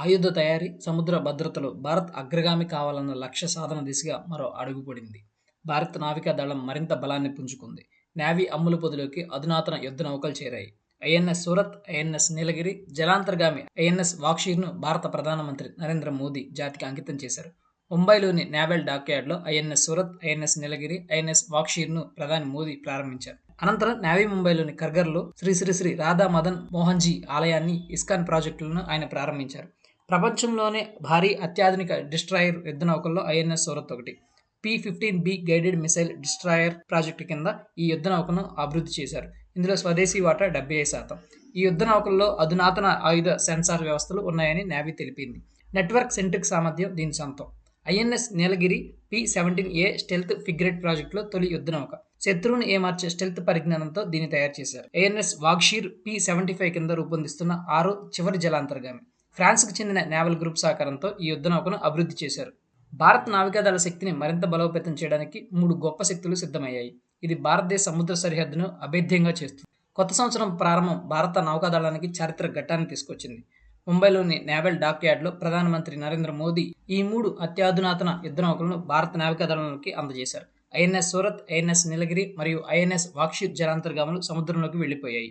ఆయుధ తయారీ సముద్ర భద్రతలో భారత్ అగ్రగామి కావాలన్న లక్ష్య సాధన దిశగా మరో అడుగుపడింది భారత నావికా దళం మరింత బలాన్ని పుంజుకుంది. నేవీ అమ్ముల పొదిలోకి అధునాతన యుద్ధ నౌకలు చేరాయి. ఐఎన్ఎస్ సూరత్ ఐఎన్ఎస్ నీలగిరి జలాంతర్గామి ఐఎన్ఎస్ వాక్షీర్ను భారత ప్రధానమంత్రి నరేంద్ర మోదీ జాతికి అంకితం చేశారు. ముంబైలోని naval డాక్యార్డ్లో INS Surat INS Nilgiri INS వాక్షీర్ను ప్రధాని మోదీ ప్రారంభించారు. అనంతరం నావీ ముంబైలోని కర్గర్లో శ్రీ శ్రీ శ్రీ రాధా మదన్ మోహన్జీ ఆలయాన్ని ఇస్కాన్ ప్రాజెక్టులను ఆయన ప్రారంభించారు. ప్రపంచంలోనే భారీ అత్యాధునిక డిస్ట్రాయర్ యుద్ధ నౌకల్లో ఐఎన్ఎస్ సూరత్ ఒకటి. P fifteen B guided missile destroyer project కింద ఈ యుద్ధ నౌకను అభివృద్ధి చేశారు. ఇందులో స్వదేశీ వాటా డెబ్బై ఐదు శాతం. ఈ యుద్ధ నౌకల్లో అధునాతన ఆయుధ సెన్సార్ వ్యవస్థలు ఉన్నాయని నావీ తెలిపింది. నెట్వర్క్ సెంట్రిక్ సామర్థ్యం దీని సొంతం. INS Nilgiri P seventeen A stealth frigate ప్రాజెక్టులో తొలి యుద్ధ నౌక. శత్రువును ఏమార్చే స్టెల్త్ పరిజ్ఞానంతో దీన్ని తయారు చేశారు. INS Vaghsheer P seventy five కింద రూపొందిస్తున్న ఆరో చివరి జలాంతర్గామి. ఫ్రాన్స్కు చెందిన నేవల్ గ్రూప్ సహకారంతో ఈ యుద్ధ నౌకను అభివృద్ధి చేశారు. భారత్ నావికాదళ శక్తిని మరింత బలోపేతం చేయడానికి మూడు గొప్ప శక్తులు సిద్ధమయ్యాయి. ఇది భారతదేశ సముద్ర సరిహద్దును అభేద్యంగా చేస్తుంది. కొత్త సంవత్సరం ప్రారంభం భారత నౌకాదళానికి చారిత్రక ఘట్టాన్ని తీసుకొచ్చింది. ముంబైలోని నేవల్ డాక్ యార్డ్లో ప్రధానమంత్రి నరేంద్ర మోదీ ఈ మూడు అత్యాధునాతన యుద్ధ నౌకలను భారత నావికాదళానికి అందజేశారు. ఐఎన్ఎస్ సూరత్ ఐఎన్ఎస్ నీలగిరి మరియు ఐఎన్ఎస్ వాక్షీర్ జలాంతర్గాములు సముద్రంలోకి వెళ్ళిపోయాయి